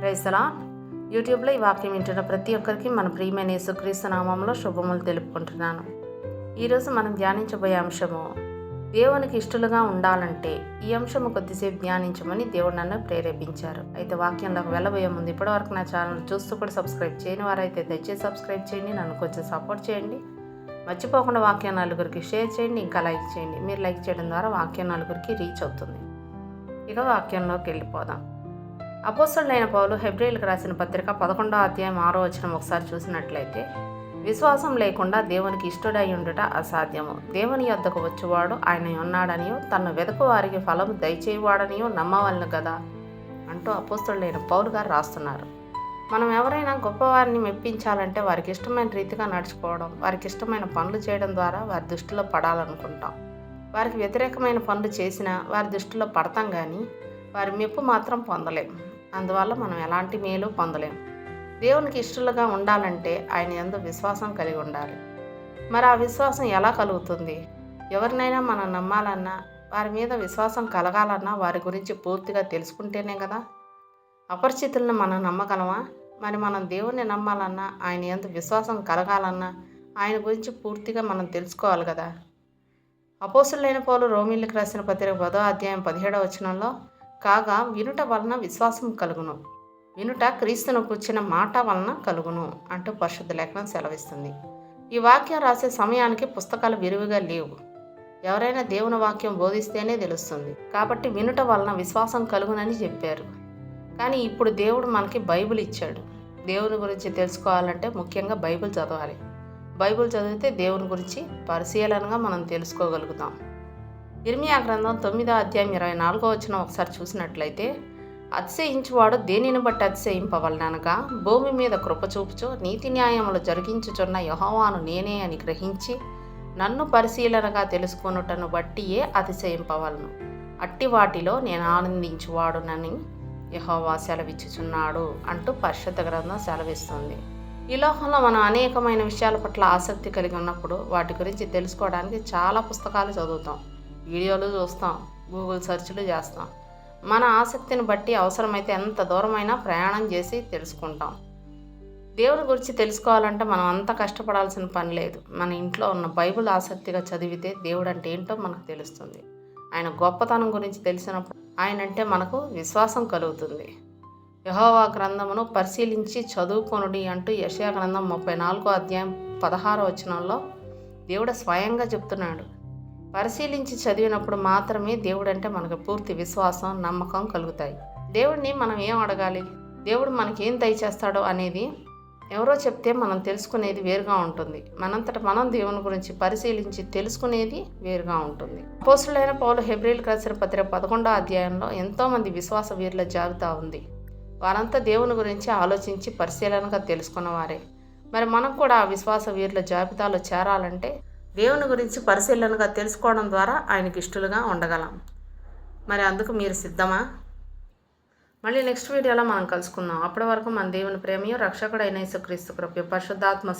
ప్రైసలా యూట్యూబ్లో ఈ వాక్యం వింటున్న ప్రతి ఒక్కరికి మన ప్రియమైన యేసుక్రీస్తు నామంలో శుభములు తెలుపుకుంటున్నాను. ఈరోజు మనం ధ్యానించబోయే అంశము దేవునికి ఇష్టలుగా ఉండాలంటే ఈ అంశము కొద్దిసేపు ధ్యానించమని దేవుడు నన్ను ప్రేరేపించారు. అయితే వాక్యంలోకి వెళ్ళబోయే ముందు ఇప్పటివరకు నా ఛానల్ చూస్తూ కూడా సబ్స్క్రైబ్ చేయని వారైతే దయచేసి సబ్స్క్రైబ్ చేయండి నన్ను కొంచెం సపోర్ట్ చేయండి. మర్చిపోకుండా వాక్యం నలుగురికి షేర్ చేయండి ఇంకా లైక్ చేయండి. మీరు లైక్ చేయడం ద్వారా వాక్యం నలుగురికి రీచ్ అవుతుంది. ఇక వాక్యంలోకి వెళ్ళిపోదాం. అపోసలైన పౌలు హెబ్రిల్కి రాసిన పత్రిక పదకొండో అధ్యాయం ఆరో వచనం ఒకసారి చూసినట్లయితే విశ్వాసం లేకుండా దేవునికి ఇష్టడై ఉండుట అసాధ్యము. దేవుని యొద్దకు వచ్చేవాడు ఆయన ఉన్నాడనియో తను వెదకు వారికి ఫలం దయచేయవాడనియో నమ్మవలను కదా అంటూ అపోస్తుడైన పౌలు గారు రాస్తున్నారు. మనం ఎవరైనా గొప్పవారిని మెప్పించాలంటే వారికి ఇష్టమైన రీతిగా నడుచుకోవడం వారికి ఇష్టమైన పనులు చేయడం ద్వారా వారి దృష్టిలో పడాలనుకుంటాం. వారికి వ్యతిరేకమైన పనులు చేసినా వారి దృష్టిలో పడతాం కానీ వారి మెప్పు మాత్రం పొందలేం. అందువల్ల మనం ఎలాంటి మేలు పొందలేం. దేవునికి ఇష్టలుగా ఉండాలంటే ఆయన ఎందు విశ్వాసం కలిగి ఉండాలి. మరి ఆ విశ్వాసం ఎలా కలుగుతుంది? ఎవరినైనా మనం నమ్మాలన్నా వారి మీద విశ్వాసం కలగాలన్నా వారి గురించి పూర్తిగా తెలుసుకుంటేనే కదా? అపరిచితులను మనం నమ్మగలమా? మరి మనం దేవుణ్ణి నమ్మాలన్నా ఆయన ఎంత విశ్వాసం కలగాలన్నా ఆయన గురించి పూర్తిగా మనం తెలుసుకోవాలి కదా? అపోసులైన పౌలు రోమిలకు రాసిన పత్రిక పదో అధ్యాయం పదిహేడవ వచనంలో కాగా వినుట వలన విశ్వాసం కలుగును. వినుట క్రీస్తును కూర్చిన మాట వలన కలుగును అంటూ పరిశుద్ధ లేఖనం సెలవిస్తుంది. ఈ వాక్యం రాసే సమయానికి పుస్తకాలు విరివిగా లేవు. ఎవరైనా దేవుని వాక్యం బోధిస్తేనే తెలుస్తుంది. కాబట్టి వినుట వలన విశ్వాసం కలుగునని చెప్పారు. కానీ ఇప్పుడు దేవుడు మనకి బైబిల్ ఇచ్చాడు. దేవుని గురించి తెలుసుకోవాలంటే ముఖ్యంగా బైబిల్ చదవాలి. బైబిల్ చదివితే దేవుని గురించి పరిశీలనగా మనం తెలుసుకోగలుగుతాం. ఇర్మియా గ్రంథం తొమ్మిదో అధ్యాయం ఇరవై నాలుగో వచ్చిన ఒకసారి చూసినట్లయితే అతిశయించువాడు దేనిని బట్టి అతిశయింపవలనగా? భూమి మీద కృప చూపుచు నీతి న్యాయములు జరిగించుచున్న యహోవాను నేనే అని గ్రహించి నన్ను పరిశీలనగా తెలుసుకొనుటను బట్టియే అతిశయింపవలను. అట్టి వాటిలో నేను ఆనందించువాడునని యహోవా సెలవిచ్చుచున్నాడు అంటూ పరిశుద్ధ గ్రంథం సెలవిస్తుంది. ఈ లోకంలో మనం అనేకమైన విషయాల పట్ల ఆసక్తి కలిగి ఉన్నప్పుడు వాటి గురించి తెలుసుకోవడానికి చాలా పుస్తకాలు చదువుతాం. వీడియోలు చూస్తాం గూగుల్ సెర్చ్లు చేస్తాం. మన ఆసక్తిని బట్టి అవసరమైతే ఎంత దూరమైనా ప్రయాణం చేసి తెలుసుకుంటాం. దేవుని గురించి తెలుసుకోవాలంటే మనం అంత కష్టపడాల్సిన పని లేదు. మన ఇంట్లో ఉన్న బైబిల్ ఆసక్తిగా చదివితే దేవుడు అంటే ఏంటో మనకు తెలుస్తుంది. ఆయన గొప్పతనం గురించి తెలిసినప్పుడు ఆయన అంటే మనకు విశ్వాసం కలుగుతుంది. యహోవా గ్రంథమును పరిశీలించి చదువుకొనుడి అంటూ యశయా గ్రంథం ముప్పై నాలుగో అధ్యాయం పదహారో వచనంలో దేవుడు స్వయంగా చెప్తున్నాడు. పరిశీలించి చదివినప్పుడు మాత్రమే దేవుడు అంటే మనకు పూర్తి విశ్వాసం నమ్మకం కలుగుతాయి. దేవుడిని మనం ఏం అడగాలి? దేవుడు మనకి ఏం దయచేస్తాడో అనేది ఎవరో చెప్తే మనం తెలుసుకునేది వేరుగా ఉంటుంది. మనంతట మనం దేవుని గురించి పరిశీలించి తెలుసుకునేది వేరుగా ఉంటుంది. పోస్టులైన పౌలు హెబ్రిల్ రాసిన పత్రిక పదకొండో అధ్యాయంలో ఎంతోమంది విశ్వాస వీరుల జాబితా ఉంది. వారంతా దేవుని గురించి ఆలోచించి పరిశీలనగా తెలుసుకున్నవారే. మరి మనం కూడా ఆ విశ్వాస వీరుల జాబితాలో చేరాలంటే దేవుని గురించి పరిశీలనగా తెలుసుకోవడం ద్వారా ఆయనకి ఇష్టలుగా ఉండగలం. మరి అందుకు మీరు సిద్ధమా? మళ్ళీ నెక్స్ట్ వీడియోలో మనం కలుసుకుందాం. అప్పటి వరకు మన దేవుని ప్రేమయో రక్షకుడైన యేసుక్రీస్తు కృప పరిశుద్ధాత్మ